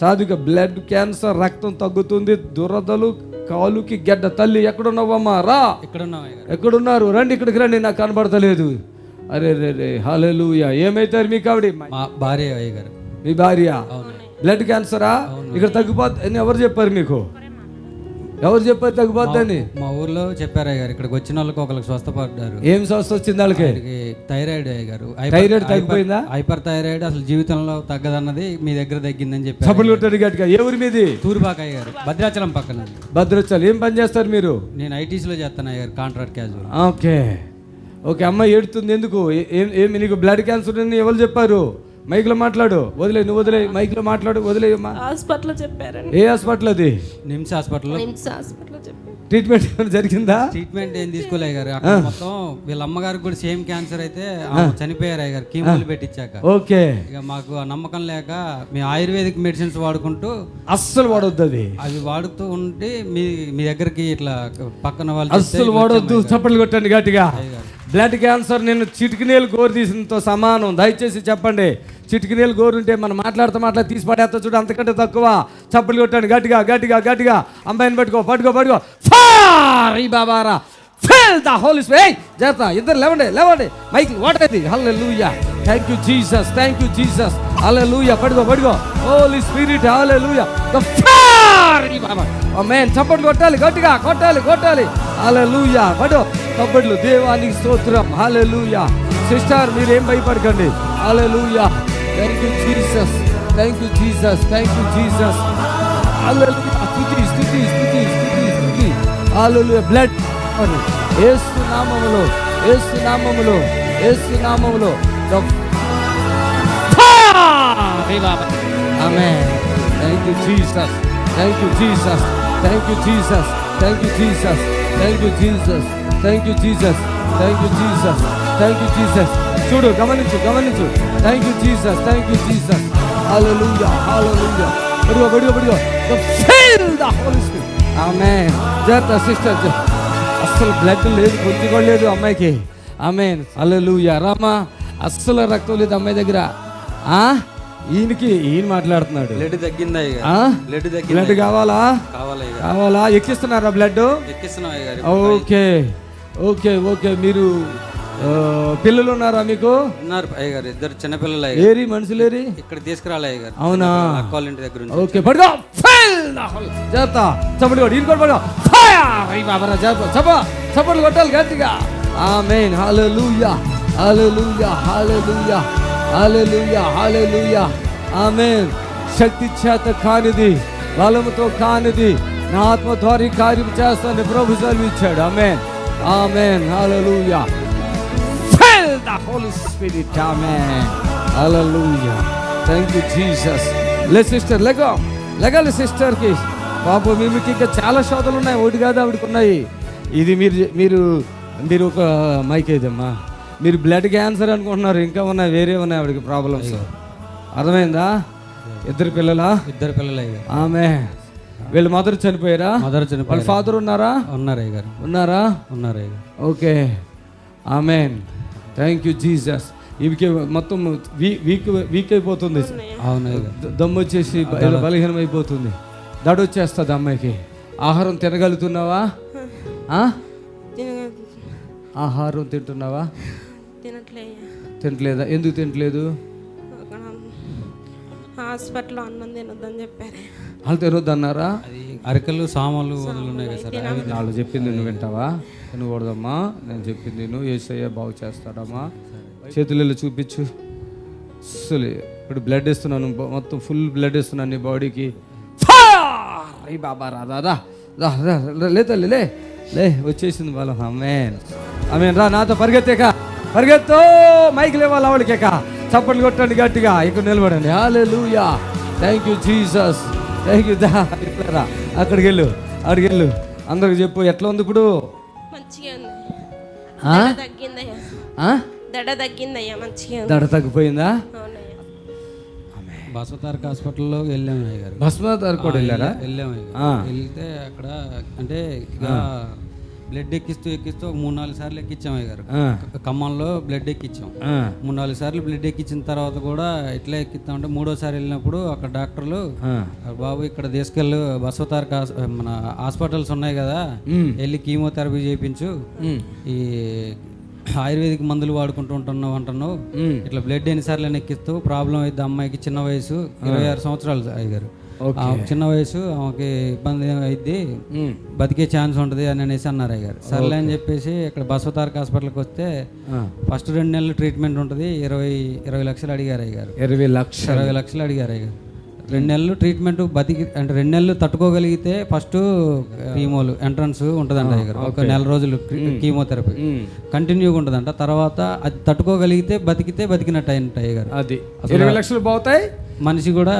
సాధుగా blood cancer రక్తం తగ్గుతుంది దురదలు కాలుకి గడ్డ తల్లి ఎక్కడున్నావమ్మా? రా. ఎక్కడున్నారు? రండి ఇక్కడికి రండి నాకు కనబడతలేదు. అరే రే రే హాలూయా ఏమైతారు మీకు ఆవిడ మా భార్య గారు మీ భార్య? బ్లడ్ క్యాన్సరా ఇక్కడ తగ్గిపోద్ది అని ఎవరు చెప్పారు మీకు? ఎవరు చెప్పారు తగ్గిపోద్దని మా ఊర్లో చెప్పారు అయ్య గారు ఇక్కడికి వచ్చిన వాళ్ళకి ఒకరికి స్వస్థపడ్డారు. ఏం సమస్య వచ్చింది వాళ్ళకి థైరాయిడ్ అయ్య గారు. థైరాయిడ్ తగ్గిపోయిందా? హైపర్ థైరాయిడ్ అసలు జీవితంలో తగ్గదన్నది మీ దగ్గర తగ్గిందని గట్టిగా. ఏ ఊరి మీది? తూరుబాక అయ్య గారు భద్రాచలం పక్కన భద్రాచలం. ఏం పని చేస్తారు మీరు? నేను ఐటీసీలో చేస్తాను అయ్య గారు కాంట్రాక్ట్ క్యాజువల్. ఓకే. ఓకే అమ్మ ఏడుతుంది ఎందుకు? ఏ- ఏం ఏమి నీకు బ్లడ్ క్యాన్సర్ అని ఎవరు చెప్పారు? మైక్లో మాట్లాడు. వదిలే నువ్వు వదిలే మైక్లో మాట్లాడు వదిలేయమ్మా హాస్పిటల్లో చెప్పారండి. ఏ హాస్పిటల్ అది నిమ్స్ చెప్పారు. ట్రీట్మెంట్ ఏమైనా జరిగిందా? ట్రీట్మెంట్ ఏం తీసుకోలే గారు. అక్కడ మొత్తం వీళ్ళ అమ్మగారికి కూడా సేమ్ క్యాన్సర్ అయితే చనిపోయారు అయ్య గారు. కీమోలు పెట్టించాక. ఓకే. ఇక మాకు ఆ నమ్మకం లేక మేము ఆయుర్వేదిక్ మెడిసిన్స్ వాడుకుంటూ అస్సలు వాడొద్దు అది. అవి వాడుతూ ఉంటే మీ మీ దగ్గరికి ఇట్లా పక్కన వాళ్ళు అస్సలు వాడొద్దు. చప్పట్లు కొట్టండి గట్టిగా బ్లడ్ క్యాన్సర్ నేను చిటికినేలు గోరు తీసినతో సమానం. దయచేసి చెప్పండి. చిటికినేలు గోరు ఉంటే మనం మాట్లాడుతూ మాట్లాడి తీసి పడేస్తా చూడు అంతకంటే తక్కువ. చప్పలు కొట్టండి. గట్టిగా గట్టిగా గట్టిగా. అమ్మాయిని పట్టుకో పట్టుకో పట్టుకో. ఫారీ ఈ బాబారా ఫెల్ ద హోలీ స్పే చేస్తా ఇద్దరు లేవండి లేవండి. మైక్ వాటది లూయ thank you Jesus thank you Jesus లూయ పడుకో పడుకో. Holy Spirit hallelujah the fire ఈ బాబా ఆమేన్ చప్పటి కొట్టాలి గట్టిగా కొట్టాలి కొట్టాలి. హల్లెలూయా పడు కబడ్లు దేవానికి స్తోత్రం. హాలెలుయా సిస్టర్ మీరేం భయపడకండి. Hallelujah thank you Jesus thank you Jesus thank you Jesus స్థుతి స్థుతి స్థుతి స్థుతి స్థుతి హాలెలుయా బ్లడ్ ఏసు నామములో ఏసు నామములో ఏసు నామములో ఆమె thank you Jesus thank you Jesus thank you Jesus thank you Jesus Thank you, Jesus. Thank you, Jesus. Thank you, Jesus. Thank you, Jesus. చూడు గమనించు గమనించు. Thank you Jesus thank you Jesus hallelujah hallelujah బడిగో బడిగో బడిగో the fill the Holy Spirit amen జాగ్రత్త sister అస్సలు blood లేదు కొద్ది కూడా లేదు అమ్మాయికి. ఆమెన్ హల్లెలూయా రామా అస్సలు రక్తం లేదు అమ్మాయి దగ్గర. ఆ? ఈయనకి ఈయన మాట్లాడుతున్నాడు. బ్లడ్ తగ్గిందా బ్లడ్ తగ్గి బ్లడ్ కావాలా? కావాలా కావాలా? ఎక్కిస్తున్నారా బ్లడ్ ఎక్కిస్తున్నా ఓకే. Okay okay. మీరు పిల్లలు ఉన్నారా మీకు? ఉన్నారు అయ్యగారు ఇద్దరు చిన్న పిల్లలు ఏరి మనుషులు ఏరి? ఇక్కడ తీసుకురాలే అయ్యగారు. అవునా? కాలనీ ఇంటి దగ్గర ఓకే పడుకో. చేస్తా చప్పటి కొడు ఇంకోటి పడుకో చప్ప. చప్పట్లు కొట్టాలి గట్టిగా. ఆమెన్. హాలూయా హాలూయా హాలూయా హల్లెలూయా హల్లెలూయా ఆమేన్ శక్తి చేత కానిది బలముతో కానిది నా ఆత్మ ద్వారా కార్యం చేస్తాను ప్రభు సెలవిచ్చాడు. ఆమె ఆమె hallelujah Fill the Holy Spirit. Amen. Hallelujah. Thank you, Jesus. లే సిస్టర్ లెగో. లెగాలి సిస్టర్కి పాపం మీకు ఇంకా చాలా శోధలు ఉన్నాయి. ఒకటి కాదు ఆవిడకి ఉన్నాయి. ఇది మీరు మీరు మీరు ఒక మైక్ ఏదమ్మా మీరు బ్లడ్ క్యాన్సర్ అనుకుంటున్నారు ఇంకా ఉన్నాయి వేరే ఉన్నాయి ఆవిడకి ప్రాబ్లమ్స్ అర్థమైందా? ఇద్దరు పిల్లలా? ఇద్దరు పిల్లలు ఆమె. వీళ్ళ మదర్ చనిపోయారా? మదర్ వాళ్ళ చనిపోయారు ఫాదర్ ఉన్నారా? ఉన్నారు గారు ఉన్నారా? ఉన్నారు okay. Amen thank you Jesus ఇవికి మొత్తం వీ వీక్ వీక్ అయిపోతుంది. అవును దమ్ము వచ్చేసి బలహీనం అయిపోతుంది. దడు వచ్చేస్తుంది అమ్మాయికి. ఆహారం తినగలుగుతున్నావా? ఆహారం తింటున్నావా? తినట్లే తినట్లేదా? ఎందుకు తినట్లేదు? హాస్పిటల్లో అన్నం తినొద్దని చెప్పారు. వాళ్ళు తినొద్దు అన్నారా అది అరకలు సామాన్లు వదులున్నాయి కదా సార్ వాళ్ళు చెప్పింది నువ్వు వింటావా? తినకూడదమ్మా. నేను చెప్పింది నువ్వు ఏసయ్య బాగు చేస్తాడమ్మా. చేతులలో చూపించు. అస్సలు ఇప్పుడు బ్లడ్ ఇస్తున్నాను బ- మొత్తం ఫుల్ బ్లడ్ ఇస్తున్నాను నీ బాడీకి. అయ్యి బాబా రా రా రా. లే తల్లి లే. లే వచ్చేసింది బలం. అమ్మేన్ ఆమెన్ రా నాతో పరిగెత్తేక. పరిగెత్తు. మైక్ లేవాలి ఆవిడకేక చప్పట్లు కొట్టండి గట్టిగా. ఇక్కడ నిలబడండి. Hallelujah thank you Jesus thank you దా. ఇట్లా రా అక్కడికి వెళ్ళు. అక్కడికి వెళ్ళు. అందరికి చెప్పు. ఎట్లా ఉంది ఇప్పుడు? మంచిగా ఉంది. ఆ? దడ తగ్గిందయ్యా. ఆ? దడ తగ్గిందయ్యా మంచిగా ఉంది. దడ తగ్గిపోయిందా? అవునయ్యా. బసవతారక హాస్పిటల్లో వెళ్ళాము అయ్య గారు. భస్మ కూడా వెళ్ళారా? వెళ్ళాము వెళ్తే అక్కడ అంటే ఇక బ్లడ్ ఎక్కిస్తూ ఎక్కిస్తూ ఒక మూడు నాలుగు సార్లు ఎక్కించాం గారు ఖమ్మంలో బ్లడ్ ఎక్కించాం మూడు నాలుగు సార్లు బ్లడ్ ఎక్కించిన తర్వాత కూడా ఇట్లా ఎక్కిస్తా ఉంటే మూడోసారి వెళ్ళినప్పుడు అక్కడ డాక్టర్లు ఆ. "ఆ బాబు ఇక్కడ తీసుకెళ్ళు బసవతారక మన హాస్పిటల్స్ ఉన్నాయి కదా వెళ్ళి కీమోథెరపీ చేయించు. ఈ ఆయుర్వేదిక్ మందులు వాడుకుంటూ ఉంటున్నావు అంటున్నావు. ఇట్లా బ్లడ్ ఎన్నిసార్లు ఎక్కిస్తూ ప్రాబ్లం అయితే అమ్మాయికి చిన్న వయసు ఇరవై ఆరు సంవత్సరాలు అయ్యారు. చిన్న వయసు ఆమెకి ఇబ్బంది అయింది బతికే ఛాన్స్ ఉంటుంది అని అనేసి అన్నారు అయ్యారు సర్లే అని చెప్పేసి ఇక్కడ బసవతారక హాస్పిటల్కి వస్తే. ఫస్ట్ రెండు నెలలు ట్రీట్మెంట్ ఉంటుంది. ఇరవై ఇరవై లక్షలు అడిగారు అయ్యారు ఇరవై లక్షలు. ఇరవై లక్షలు అడిగారు అయ్యారు రెండు నెలలు ట్రీట్మెంట్ బతికి అంటే రెండు నెలలు తట్టుకోగలిగితే ఫస్ట్ కీమోలు ఎంట్రన్స్ ఉంటుందంట అయ్యారు ఒక నెల రోజులు కీమోథెరపీ. కంటిన్యూగా ఉంటుందంట. తర్వాత అది తట్టుకోగలిగితే బతికితే బతికినట్టు అయినట్టు అయ్యారు అది. ఇరవై లక్షలు పోతాయి? మనిషి కూడా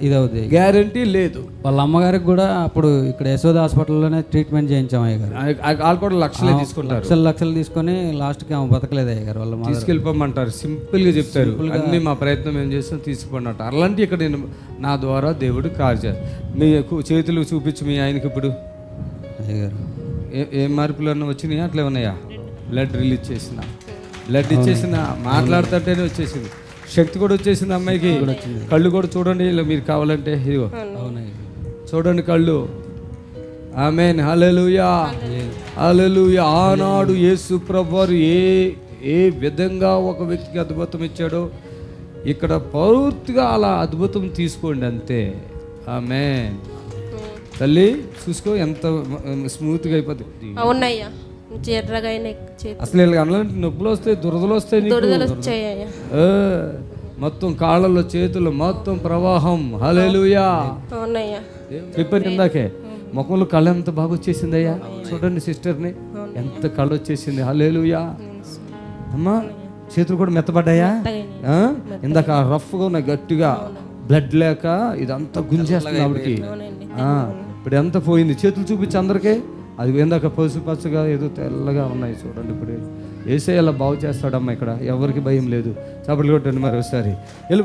ఇదవుద్ది. గ్యారంటీ లేదు. వాళ్ళ అమ్మగారికి కూడా అప్పుడు ఇక్కడ యశోద హాస్పిటల్లోనే ట్రీట్మెంట్ చేయించాం ఆ- వాళ్ళు కూడా లక్షలే తీసుకుంటారు. లక్షలు లక్షలు తీసుకొని లాస్ట్కి ఆమె బతకలేదు అయ్యారు వాళ్ళ. తీసుకెళ్ళిపోమంటారు. సింపుల్గా చెప్తారు అన్ని మా ప్రయత్నం ఏం చేస్తాం తీసుకుపోండి అంటారు అలాంటి ఇక్కడ నేను నా ద్వారా దేవుడు కార్య మీ చేతులు చూపించు మీ ఆయనకి ఇప్పుడు. అయ్యగారు ఏ- ఏం మార్పులు అన్న వచ్చినాయా? అట్లే ఉన్నాయా? బ్లడ్ రిలీజ్ చేసిన. బ్లడ్ ఇచ్చేసిన మాట్లాడుతుంటేనే వచ్చేసింది. శక్తి కూడా వచ్చేసింది అమ్మాయికి. కళ్ళు కూడా చూడండి ఇలా మీరు కావాలంటే ఇదిగో. చూడండి కళ్ళు. ఆమెన్. హల్లెలూయా. ఆనాడు యేసు ప్రభువారు ఏ ఏ విధంగా ఒక వ్యక్తికి అద్భుతం ఇచ్చాడో ఇక్కడ పూర్తిగా అలా అద్భుతం తీసుకోండి అంతే. ఆమె తల్లి చూసుకో ఎంత స్మూత్గా అయిపోతుంది అవునయ్యా. ఎర్రగా అసలు వీళ్ళకి అలాంటి నొప్పులు వస్తాయి దురదలు వస్తాయి దురదలు మొత్తం కాళ్ళలో చేతులు మొత్తం ప్రవాహం. ఇందాకే ముఖంలో కళ్ళ ఎంత బాగా వచ్చేసిందయ్యా? చూడండి సిస్టర్ని. ఎంత కళ్ళు వచ్చేసింది. హలేలుయా అమ్మా చేతులు కూడా మెత్తబడ్డాయా? ఆ? ఇందాక రఫ్గా ఉన్నాయి గట్టిగా. బ్లడ్ లేక ఇదంతా గుంజేస్తుంది ఆవిడకి. ఆ, ఇప్పుడు ఎంత పోయింది? చేతులు చూపించి అందరికీ. అది ఇందాక పసు పచ్చగా ఏదో తెల్లగా ఉన్నాయి చూడండి ఇప్పుడు. వేసే అలా బాగు చేస్తాడమ్మా ఇక్కడ. ఎవరికి భయం లేదు. చప్పట్లు కొట్టండి మరి ఒకసారి వెళ్ళి